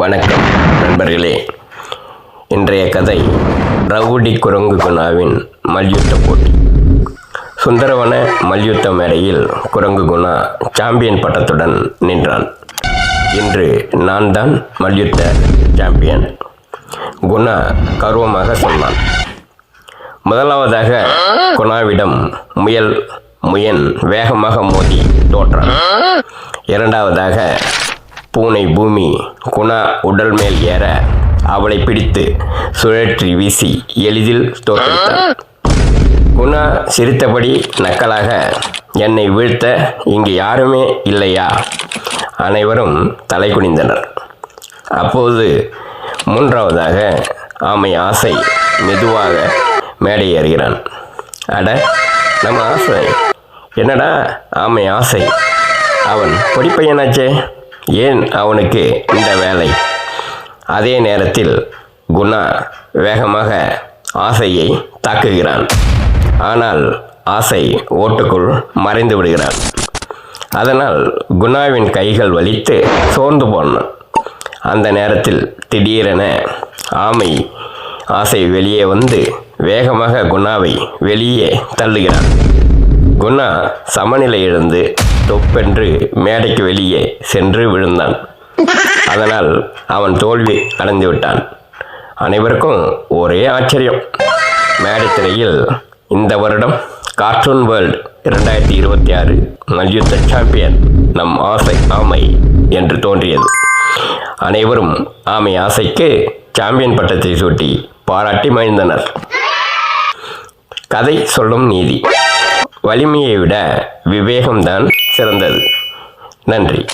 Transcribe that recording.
வணக்கம் நண்பர்களே. இன்றைய கதை ரவுடி குரங்கு குணாவின் மல்யுத்த போட்டி. சுந்தரவன மல்யுத்த மேடையில் குரங்கு குணா சாம்பியன் பட்டத்துடன் நின்றான். இன்று நான் தான் மல்யுத்த சாம்பியன். குணா கர்வமாக சொன்னான். முதலாவதாக குணாவிடம் முயல் முயன் வேகமாக மோதி தோற்றான். இரண்டாவதாக பூனை பூமி குணா உடல் மேல் ஏற அவளை பிடித்து சுழற்றி வீசி எளிதில் தோற்கடித்தான் குணா சிரித்தபடி நக்கலாக என்னை வீழ்த்த இங்கு யாருமே இல்லையா? அனைவரும் தலை குனிந்தனர். அப்போது மூன்றாவதாக ஆமை ஆசை மெதுவாக மேடை ஏறுகிறான். அட நம்ம ஆசை. என்னடா ஆமை ஆசை? அவன் பொடிப்பையனாச்சே. ஏன் அவனுக்கு இந்த வேலை? அதே நேரத்தில் குணா வேகமாக ஆசையை தாக்குகிறான். ஆனால் ஆசை ஓட்டுக்குள் மறைந்து விடுகிறான். அதனால் குணாவின் கைகள் வலித்து சோர்ந்து போன. அந்த நேரத்தில் திடீரென ஆமை ஆசை வெளியே வந்து வேகமாக குணாவை வெளியே தள்ளுகிறான். குணா சமநிலை இழந்து தொப்பென்று மேடைக்கு வெளியே சென்று விழுந்தான். அதனால் அவன் தோல்வி அடைந்து விட்டான். அனைவருக்கும் ஒரே ஆச்சரியம். மேடை திரையில் இந்த வருடம் கார்ட்டூன் வேர்ல்டு இரண்டாயிரத்தி இருபத்தி ஆறு மல்யுத்த சாம்பியன் நம் ஆசை ஆமை என்று தோன்றியது. அனைவரும் ஆமை ஆசைக்கு சாம்பியன் பட்டத்தை சூட்டி பாராட்டி மகிழ்ந்தனர். கதை சொல்லும் நீதி. வலிமையை விட விவேகம்தான் சிறந்தது. நன்றி.